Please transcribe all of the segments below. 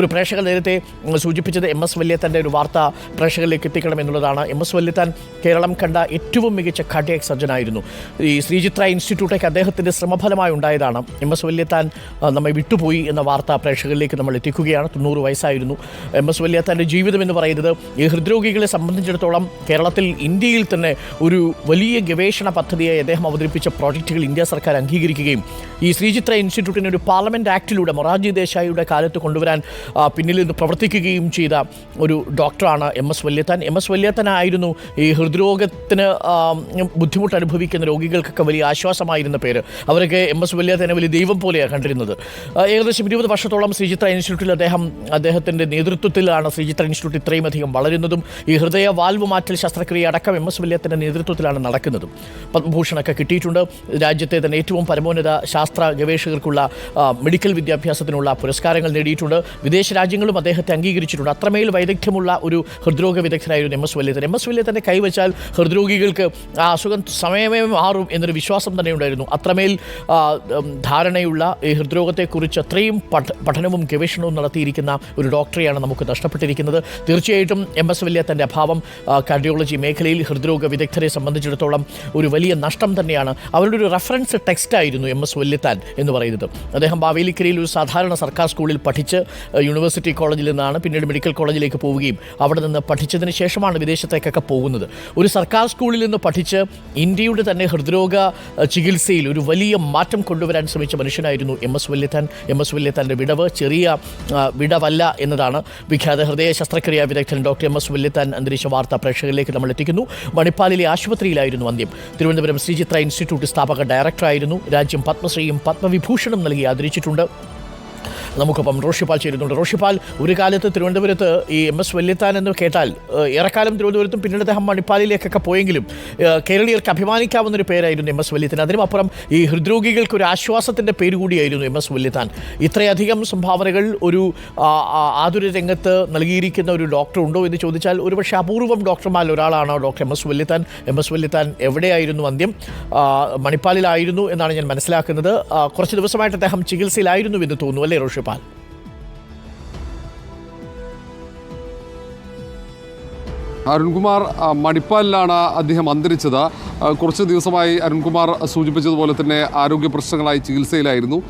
ഒരു പ്രേക്ഷകൻ നേരത്തെ സൂചിപ്പിച്ചത് എം എസ് വല്യത്തന്റെ ഒരു വാർത്ത പ്രേക്ഷകരിലേക്ക് എത്തിക്കണം എന്നുള്ളതാണ്. എം എസ് വല്യത്താൻ കേരളം കണ്ട ഏറ്റവും മികച്ച കാർഡിയാക് സർജനായിരുന്നു. ഈ ശ്രീചിത്ര ഇൻസ്റ്റിറ്റ്യൂട്ടേക്ക് അദ്ദേഹത്തിന്റെ ശ്രമഫലമായി ഉണ്ടായതാണ്. എം എസ് വല്യത്താൻ നമ്മെ വിട്ടുപോയി എന്ന വാർത്ത പ്രേക്ഷകരിലേക്ക് നമ്മൾ എത്തിക്കുകയാണ്. തൊണ്ണൂറ് വയസ്സായിരുന്നു. എം എസ് വല്യത്താന്റെ ജീവിതം എന്ന് പറയുന്നത് ഈ ഹൃദ്രോഗികളെ സംബന്ധിച്ചിടത്തോളം കേരളത്തിൽ ഇന്ത്യയിൽ തന്നെ ഒരു വലിയ ഗവേഷണ പദ്ധതിയായി അദ്ദേഹം അവതരിപ്പിച്ച പ്രോജക്റ്റുകൾ ഇന്ത്യ സർക്കാർ അംഗീകരിക്കുകയും ഈ ശ്രീചിത്ര ഇൻസ്റ്റിറ്റ്യൂട്ടിനെ ഒരു പാർലമെന്റ് ആക്ടിലൂടെ മൊറാർജി ദേശായിയുടെ കാലത്ത് കൊണ്ടുവരാൻ പിന്നിൽ നിന്ന് പ്രവർത്തിക്കുകയും ചെയ്ത ഒരു ഡോക്ടറാണ് M S Valiathan. M S വല്യത്തനായിരുന്നു ഈ ഹൃദ്രോഗത്തിന് ബുദ്ധിമുട്ട് അനുഭവിക്കുന്ന രോഗികൾക്കൊക്കെ വലിയ ആശ്വാസമായിരുന്ന പേര്. അവരൊക്കെ എം എസ് വല്യത്തനെ വലിയ ദൈവം പോലെയാണ് കണ്ടിരുന്നത്. ഏകദേശം ഇരുപത് വർഷത്തോളം ശ്രീചിത്ര ഇൻസ്റ്റിറ്റ്യൂട്ടിൽ അദ്ദേഹം അദ്ദേഹത്തിന്റെ നേതൃത്വത്തിലാണ് ശ്രീചിത്ര ഇൻസ്റ്റിറ്റ്യൂട്ട് ഇത്രയും അധികം വളരുന്നതും ഈ ഹൃദയ വാൽവ് മാറ്റൽ ശസ്ത്രക്രിയ അടക്കം എം എസ് വല്യത്തിന്റെ നേതൃത്വത്തിലാണ് നടക്കുന്നതും. പത്മഭൂഷണൊക്കെ കിട്ടിയിട്ടുണ്ട്. രാജ്യത്തെ തന്നെ ഏറ്റവും പരമോന്നത ശാസ്ത്ര ഗവേഷകർക്കുള്ള മെഡിക്കൽ വിദ്യാഭ്യാസത്തിനുള്ള പുരസ്കാരങ്ങൾ നേടിയിട്ടുണ്ട്. വിദേശ രാജ്യങ്ങളും അദ്ദേഹത്തെ അംഗീകരിച്ചിട്ടുണ്ട്. അത്രമേൽ വൈദഗ്ധ്യമുള്ള ഒരു ഹൃദ്രോഗ വിദഗ്ധനായിരുന്നു M S Valiathan M S വല്യത്തന്റെ കൈവച്ചാൽ ഹൃദ്രോഗികൾക്ക് ആ അസുഖം സമയമേ മാറും എന്നൊരു വിശ്വാസം തന്നെ ഉണ്ടായിരുന്നു. അത്രമേൽ ധാരണയുള്ള ഈ ഹൃദ്രോഗത്തെക്കുറിച്ച് അത്രയും പഠ പഠനവും ഗവേഷണവും നടത്തിയിരിക്കുന്ന ഒരു ഡോക്ടറെയാണ് നമുക്ക് നഷ്ടപ്പെട്ടിരിക്കുന്നത്. തീർച്ചയായിട്ടും എം എസ് വല്യത്തന്റെ അഭാവം കാർഡിയോളജി മേഖലയിൽ ഹൃദ്രോഗ വിദഗ്ധരെ സംബന്ധിച്ചിടത്തോളം ഒരു വലിയ നഷ്ടം തന്നെയാണ്. അവരുടെ ഒരു റെഫറൻസ് ടെക്സ്റ്റ് ആയിരുന്നു എം എസ് വല്യത്താൻ എന്ന് പറയുന്നത്. അദ്ദേഹം ബാവേലിക്കരയിൽ ഒരു സാധാരണ സർക്കാർ സ്കൂളിൽ പഠിച്ച് യൂണിവേഴ്സിറ്റി കോളേജിൽ നിന്നാണ് പിന്നീട് മെഡിക്കൽ കോളേജിലേക്ക് പോവുകയും അവിടെ നിന്ന് പഠിച്ചതിന് ശേഷമാണ് വിദേശത്തേക്കൊക്കെ പോകുന്നത്. ഒരു സർക്കാർ സ്കൂളിൽ നിന്ന് പഠിച്ച് ഇന്ത്യയുടെ തന്നെ ഹൃദ്രോഗ ചികിത്സയിൽ ഒരു വലിയ മാറ്റം കൊണ്ടുവരാൻ ശ്രമിച്ച മനുഷ്യനായിരുന്നു M S Valiathan M S വല്യത്താന്റെ വിടവ് ചെറിയ വിടവല്ല എന്നതാണ് വിഖ്യാത ഹൃദയ ശസ്ത്രക്രിയാ വിദഗ്ധൻ ഡോക്ടർ എം എസ് വല്യത്താൻ അന്തരീക്ഷ വാർത്ത പ്രേക്ഷകരിലേക്ക് നമ്മൾ എത്തിക്കുന്നു. മണിപ്പാലിലെ ആശുപത്രിയിലായിരുന്നു അന്ത്യം. തിരുവനന്തപുരം ശ്രീചിത്ര ഇൻസ്റ്റിറ്റ്യൂട്ട് സ്ഥാപക ഡയറക്ടറായിരുന്നു. രാജ്യം പത്മശ്രീയും പത്മവിഭൂഷണും നൽകി ആദരിച്ചിട്ടുണ്ട്. നമുക്കൊപ്പം റോഷിപ്പാൽ ചേരുന്നുണ്ട്. റോഷിപ്പാൽ ഒരു കാലത്ത് തിരുവനന്തപുരത്ത് ഈ എം എസ് വല്യത്താൻ എന്ന് കേട്ടാൽ ഏറെക്കാലം തിരുവനന്തപുരത്തും പിന്നീട് അദ്ദേഹം മണിപ്പാലിലേക്കൊക്കെ പോയെങ്കിലും കേരളീയർക്ക് അഭിമാനിക്കാവുന്ന ഒരു പേരായിരുന്നു എം എസ് വല്യത്താൻ അതിനുമപ്പുറം ഈ ഹൃദ്രോഗികൾക്ക് ഒരു ആശ്വാസത്തിന്റെ പേര് കൂടിയായിരുന്നു എം എസ് വല്യത്താൻ ഇത്രയധികം സംഭാവനകൾ ഒരു ആതുര രംഗത്ത് നൽകിയിരിക്കുന്ന ഒരു ഡോക്ടർ ഉണ്ടോ എന്ന് ചോദിച്ചാൽ ഒരുപക്ഷെ അപൂർവം ഡോക്ടർമാരിൽ ഒരാളാണോ doctor M S Valiathan M S Valiathan എവിടെയായിരുന്നു അന്ത്യം? മണിപ്പാലിലായിരുന്നു എന്നാണ് ഞാൻ മനസ്സിലാക്കുന്നത്. കുറച്ച് ദിവസമായിട്ട് അദ്ദേഹം ചികിത്സയിലായിരുന്നു എന്ന് തോന്നുന്നു റോഷിപ്പാൽ. അരുൺകുമാർ മണിപ്പാലിലാണ് അദ്ദേഹം അന്തരിച്ചത്. കുറച്ച് ദിവസമായി അരുൺകുമാർ സൂചിപ്പിച്ചതുപോലെ തന്നെ ആരോഗ്യ പ്രശ്നങ്ങളായി ചികിത്സയിലായിരുന്നു.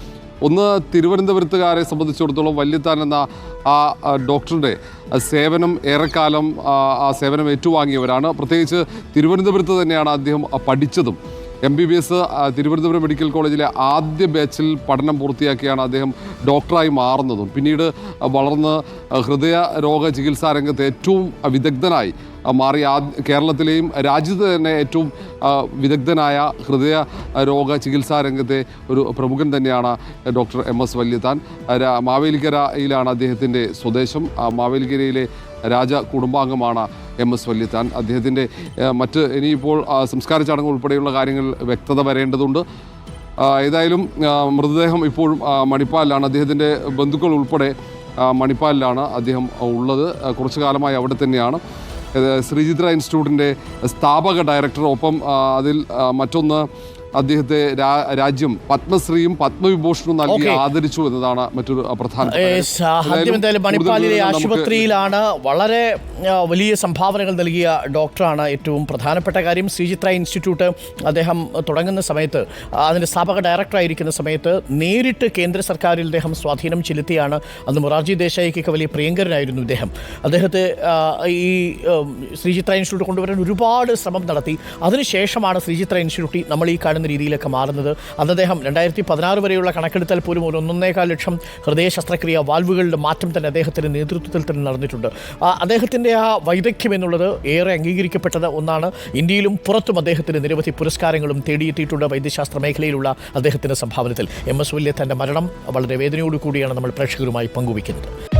ഒന്ന് തിരുവനന്തപുരത്തുകാരെ സംബന്ധിച്ചിടത്തോളം വല്യത്താൻ എന്ന ആ ഡോക്ടറുടെ സേവനം ഏറെക്കാലം ആ സേവനം ഏറ്റുവാങ്ങിയവരാണ്. പ്രത്യേകിച്ച് തിരുവനന്തപുരത്ത് തന്നെയാണ് അദ്ദേഹം പഠിച്ചതും. M B B S Thiruvananthapuram medical കോളേജിലെ ആദ്യ ബാച്ചിൽ പഠനം പൂർത്തിയാക്കിയാണ് അദ്ദേഹം ഡോക്ടറായി മാറുന്നതും. പിന്നീട് വളർന്ന് ഹൃദയ രോഗ ചികിത്സാ രംഗത്ത് ഏറ്റവും വിദഗ്ധനായി മാറി. കേരളത്തിലെയും രാജ്യത്ത് തന്നെ ഏറ്റവും വിദഗ്ധനായ ഹൃദയ രോഗ ചികിത്സാ രംഗത്തെ ഒരു പ്രമുഖൻ തന്നെയാണ് ഡോക്ടർ എം എസ് വല്യത്താൻ. മാവേലിക്കരയിലാണ് അദ്ദേഹത്തിന്റെ സ്വദേശം. മാവേലിക്കരയിലെ രാജ കുടുംബാംഗമാണ് എം എസ് വല്യത്താൻ. അദ്ദേഹത്തിന്റെ മറ്റ് ഇനിയിപ്പോൾ സംസ്കാര ചടങ്ങ് ഉൾപ്പെടെയുള്ള കാര്യങ്ങൾ വ്യക്തത വരേണ്ടതുണ്ട്. ഏതായാലും മൃതദേഹം ഇപ്പോഴും മണിപ്പാലിലാണ്. അദ്ദേഹത്തിന്റെ ബന്ധുക്കൾ ഉൾപ്പെടെ മണിപ്പാലിലാണ് അദ്ദേഹം ഉള്ളത്. കുറച്ചു കാലമായി അവിടെ തന്നെയാണ്. ശ്രീചിത്ര ഇൻസ്റ്റിറ്റ്യൂട്ടിന്റെ സ്ഥാപക ഡയറക്ടർ. ഒപ്പം അതിൽ മറ്റൊന്ന് അദ്ദേഹത്തെ രാജ്യം പത്മശ്രീയും പത്മവിഭൂഷണും നൽകി ആദരിച്ചു എന്നതാണ് മറ്റൊരു പ്രധാന ആദ്യം എന്തായാലും മണിപ്പാലിലെ ആശുപത്രിയിലാണ്. വളരെ വലിയ സംഭാവനകൾ നൽകിയ ഡോക്ടറാണ് ഏറ്റവും പ്രധാനപ്പെട്ട കാര്യം. ശ്രീചിത്ര ഇൻസ്റ്റിറ്റ്യൂട്ട് അദ്ദേഹം തുടങ്ങുന്ന സമയത്ത് അതിന്റെ സ്ഥാപക ഡയറക്ടറായിരിക്കുന്ന സമയത്ത് നേരിട്ട് കേന്ദ്ര സർക്കാരിൽ അദ്ദേഹം സ്വാധീനം ചെലുത്തിയാണ്. അന്ന് മൊറാർജി ദേശായിക്കൊക്കെ വലിയ പ്രിയങ്കരനായിരുന്നു ഇദ്ദേഹം. അദ്ദേഹത്തെ ഈ ശ്രീചിത്ര ഇൻസ്റ്റിറ്റ്യൂട്ട് കൊണ്ടുവരാൻ ഒരുപാട് ശ്രമം നടത്തി. അതിനുശേഷമാണ് ശ്രീചിത്ര ഇൻസ്റ്റിറ്റ്യൂട്ടിൽ നമ്മൾ ഈ കാണുന്ന രീതിയിലൊക്കെ മാറുന്നത്. അന്ന് അദ്ദേഹം രണ്ടായിരത്തി പതിനാറ് വരെയുള്ള കണക്കെടുത്താൽ പോലും ഒരു ഒന്നൊന്നേകാൽ ലക്ഷം ഹൃദയ ശസ്ത്രക്രിയ വാൽവുകളുടെ മാറ്റം തന്നെ അദ്ദേഹത്തിന്റെ നേതൃത്വത്തിൽ തന്നെ നടന്നിട്ടുണ്ട്. അദ്ദേഹത്തിന്റെ ആ വൈദഗ്ധ്യം എന്നുള്ളത് ഏറെ അംഗീകരിക്കപ്പെട്ടത് ഒന്നാണ്. ഇന്ത്യയിലും പുറത്തും അദ്ദേഹത്തിന് നിരവധി പുരസ്കാരങ്ങളും തേടിയെത്തിയിട്ടുണ്ട് വൈദ്യശാസ്ത്ര മേഖലയിലുള്ള അദ്ദേഹത്തിന്റെ സംഭാവനത്തിൽ. എം എസ് തന്റെ മരണം വളരെ വേദനയോടുകൂടിയാണ് നമ്മൾ പ്രേക്ഷകരുമായി പങ്കുവയ്ക്കുന്നത്.